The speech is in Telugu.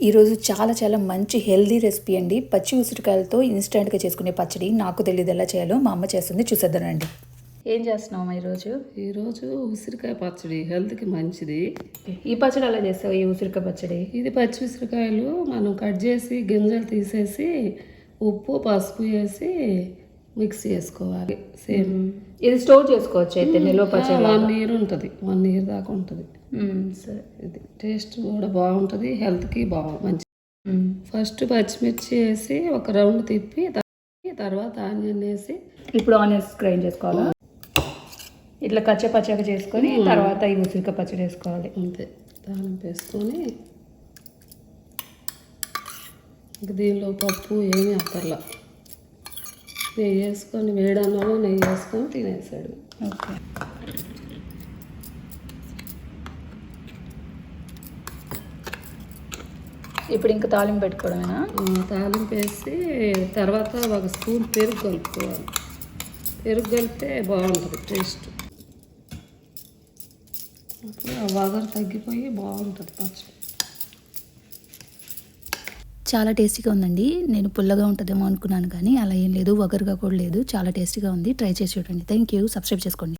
ఈరోజు చాలా చాలా మంచి హెల్దీ రెసిపీ అండి. పచ్చి ఉసిరికాయలతో ఇన్స్టెంట్గా చేసుకునే పచ్చడి. నాకు తెలియదు ఎలా చేయాలో మా అమ్మ చేస్తుంది. చూసేద్దానండి ఏం చేస్తున్నావు ఈరోజు? ఈరోజు ఉసిరికాయ పచ్చడి హెల్త్కి మంచిది. ఈ పచ్చడి అలా చేస్తావు? ఈ ఉసిరికాయ పచ్చడి? ఇది పచ్చి ఉసిరికాయలు మనం కట్ చేసి గింజలు తీసేసి ఉప్పు పసుపు వేసి మిక్స్ చేసుకోవాలి. సేమ్ ఇది స్టోర్ చేసుకోవచ్చు అయితే నిల్వ పచ్చడి వన్ ఇయర్ ఉంటుంది. వన్ ఇయర్ దాకా ఉంటుంది. సరే. ఇది టేస్ట్ కూడా బాగుంటుంది. హెల్త్కి బాగా మంచి. ఫస్ట్ పచ్చిమిర్చి వేసి ఒక రౌండ్ తిప్పి తర్వాత ఆనియన్ వేసి ఇప్పుడు ఆనియన్స్ గ్రైండ్ చేసుకోవాలా? ఇట్లా కచ్చ పచ్చగా చేసుకొని తర్వాత ఈ ఉసిరికాయ పచ్చడి వేసుకోవాలి. అంతే. దానం వేసుకొని దీనిలో పప్పు ఏమీ అక్కర్లా. నెయ్యి వేసుకొని వేడన్నంలో నెయ్యి వేసుకొని తినేసాడు. ఓకే. ఇప్పుడు ఇంకా తాలింపు పెట్టుకోవడమేనా? తాలింపు వేసి తర్వాత ఒక స్పూన్ పెరుగు కలుపుకోవాలి. పెరుగు కలిపితే బాగుంటుంది టేస్ట్. అప్పుడు ఆ వగరు తగ్గిపోయి బాగుంటుంది పచ్చడి. చాలా టేస్టీగా ఉందండి. నేను పుల్లగా ఉంటుందేమో అనుకున్నాను కానీ అలా ఏం లేదు వగరుగా కూడా లేదు. చాలా టేస్టీగా ఉంది. ట్రై చేసి చూడండి. థ్యాంక్ యూ సబ్స్క్రైబ్ చేసుకోండి.